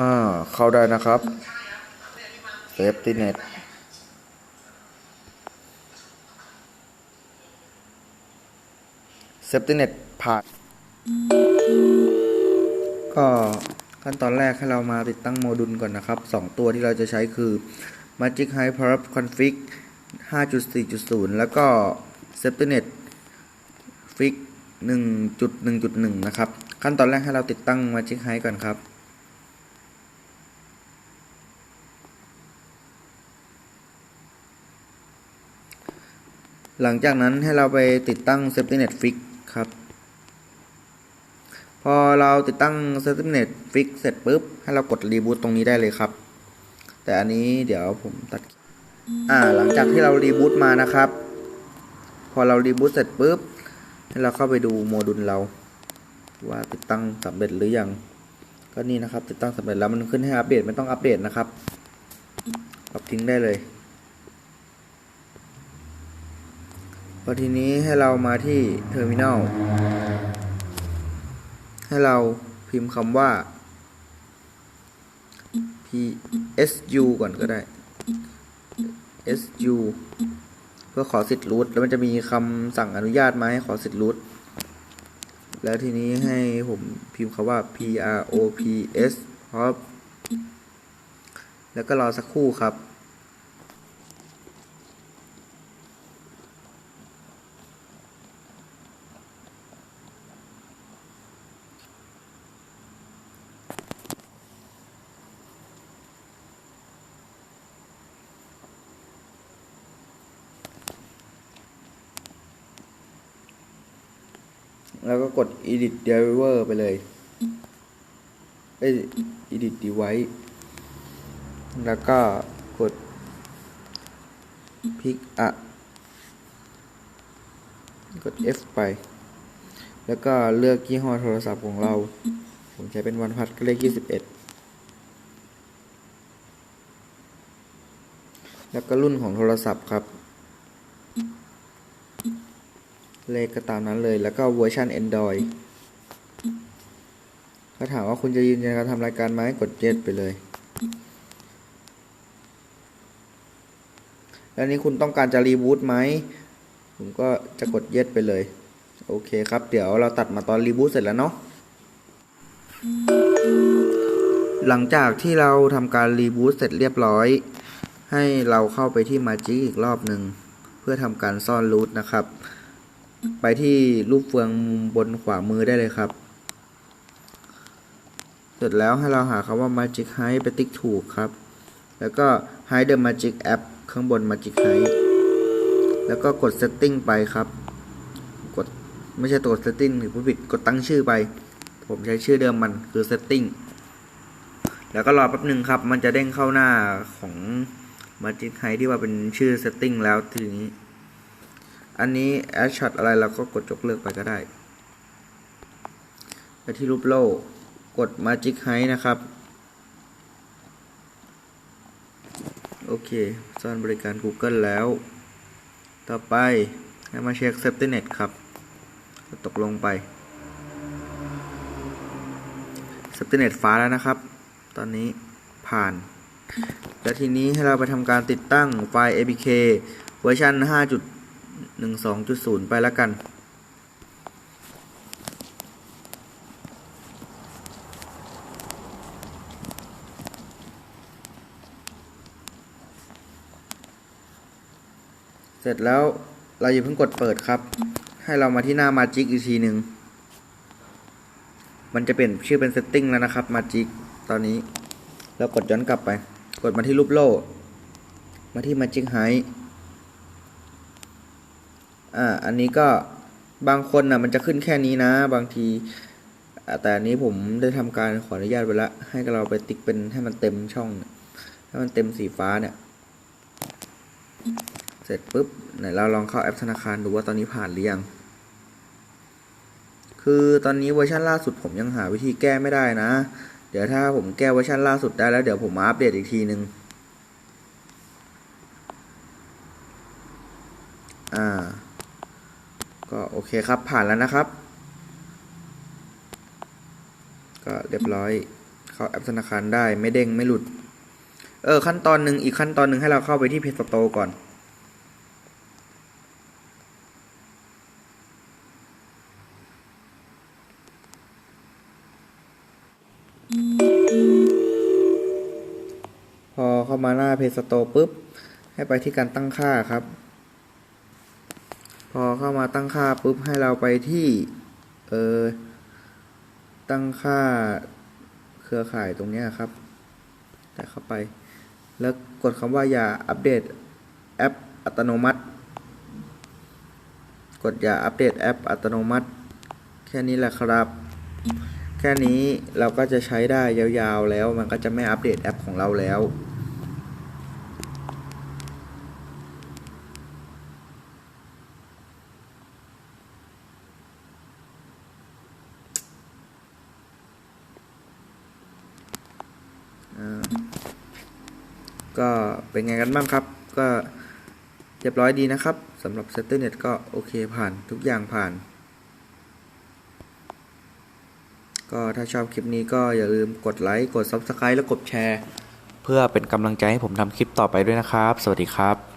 อ่า เข้าได้นะครับ Safety Net Safety Net ผ่านก็ขั้นตอนแรกให้เรามาติดตั้งโมดูลก่อนนะครับ 2 ตัวที่เราจะใช้คือ Magic High Perf Config 5.4.0 แล้วก็ Safety Net Fix 1.1.1 นะครับ ขั้นตอนแรกให้เราติดตั้ง Magic High ก่อนครับ หลังจากนั้นให้เราไปติดตั้ง Safety Net Fix ครับ พอเราติดตั้ง Safety Net Fix เสร็จปุ๊บ ให้เรากดรีบูตตรงนี้ได้เลยครับ แต่อันนี้เดี๋ยวผมตัด อ่าหลังจากที่เรารีบูตมานะครับ พอเรารีบูตเสร็จปุ๊บให้เราเข้าไปดูโมดูลเรา ว่าติดตั้งสำเร็จหรือยังก็นี่นะครับ ติดตั้งสำเร็จแล้วมันขึ้นให้อัปเดตไม่ต้องอัปเดตนะครับปรับทิ้งได้เลยพอทีนี้ให้เรามาที่เทอร์มินอลให้เราพิมพ์คำว่า psu ก่อนก็ได้ su เพื่อขอสิทธิ์รูทแล้วมันจะมีคำสั่งอนุญาตมาให้ขอสิทธิ์รูทแล้วทีนี้ให้ผมพิมพ์คำว่า props hop แล้วก็รอสักครู่ครับ แล้วก็กด edit driver ไปเลยเอ้ย edit device แล้วก็กด pick up กด F ไป แล้วก็เลือกยี่ห้อโทรศัพท์ของเรา ผมใช้เป็นวันพัดก็เลข21แล้วก็รุ่นของโทรศัพท์ครับ เลขก็ตามนั้นเลย แล้วก็เวอร์ชัน Android ถ้าถามว่าคุณจะยืนยันการทำรายการไหมกด Yes ไปเลย แล้วนี้คุณต้องการจะรีบูตไหม ผมก็จะกด Yes ไปเลย โอเคครับ เดี๋ยวเราตัดมาตอนรีบูตเสร็จแล้วเนาะ หลังจากที่เราทำการรีบูตเสร็จเรียบร้อย ให้เราเข้าไปที่ Magic อีกรอบหนึ่ง เพื่อทำการซ่อนรูทนะครับ ไปที่รูปเฟืองบนขวามือได้เลยครับ เสร็จแล้วให้เราหาคำว่า Magic Hide ไปติ๊กถูกครับ แล้วก็ Hide the Magic App ข้างบน Magic Hide แล้วก็กด Setting ไปครับ กดไม่ใช่ตัว Setting หรือผู้ผิดกดตั้งชื่อไป ผมใช้ชื่อเดิมมันคือ Setting แล้วก็รอแป๊บหนึ่งครับ มันจะเด้งเข้าหน้าของ Magic Hide ที่ว่าเป็นชื่อ Setting แล้วทีนี้ อันนี้แอชชัออะไรเราก็กดจบเลิกไปก็ได้ ไปที่รูปโล่กดมาจิกไฮนะครับ โอเคซ่อนบริการ Google แล้ว ต่อไปให้มาเช็คเซฟตี้เน็ตครับ ตกลงไปเซฟตี้เน็ตฟ้าแล้วนะครับ ตอนนี้ผ่าน และทีนี้ให้เราไปทำการติดตั้งไฟล์ APK เวอร์ชัน5.1 12.0 ไปแล้วกัน เสร็จแล้วเราอย่าเพิ่งกดเปิดครับ ให้เรามาที่หน้ามาจิกอีกทีหนึ่งมันจะเปลี่ยนชื่อเป็นเซตติ้งแล้วนะครับมาจิกตอนนี้ เรากดย้อนกลับไป กดมาที่รูปโล่มาที่มาจิกไฮ อ่าอันนี้ก็บางคนนะมันจะขึ้นแค่นี้นะ บางทีแต่อันนี้ผมได้ทำการขออนุญาตไปแล้วให้เราไปติ๊กเป็นให้มันเต็มช่องให้มันเต็มสีฟ้าเนี่ย เสร็จปุ๊บไหนเราลองเข้าแอปธนาคารดูว่าตอนนี้ผ่านหรือยังคือตอนนี้เวอร์ชันล่าสุดผมยังหาวิธีแก้ไม่ได้นะ เดี๋ยวถ้าผมแก้เวอร์ชันล่าสุดได้แล้วเดี๋ยวผมมาอัปเดตอีกทีนึง อ่า ก็โอเคครับผ่านแล้วนะครับ ก็เรียบร้อย เข้าแอปธนาคารได้ไม่เด้งไม่หลุด เออ ขั้นตอนหนึ่งอีกขั้นตอนหนึ่งให้เราเข้าไปที่เพจสโตก่อนพอเข้ามาหน้าเพจสโตปุ๊บ ให้ไปที่การตั้งค่าครับ พอเข้ามาตั้งค่าปุ๊บให้เราไปที่เออตั้งค่าเครือข่ายตรงนี้ครับ แต่เข้าไป แล้วกดคำว่าอย่าอัปเดตแอปอัตโนมัติ กดอย่าอัปเดตแอปอัตโนมัติ แค่นี้แหละครับ แค่นี้เราก็จะใช้ได้ยาวๆแล้ว มันก็จะไม่อัปเดตแอปของเราแล้ว ก็เป็นไงกันบ้างครับ ก็เรียบร้อยดีนะครับสำหรับ s e t t e r n e t ก็โอเคผ่านทุกอย่างผ่าน ก็ถ้าชอบคลิปนี้ก็อย่าลืมกดไลค์ กด Subscribe และกดแชร์ เพื่อเป็นกำลังใจให้ผมทำคลิปต่อไปด้วยนะครับ สวัสดีครับ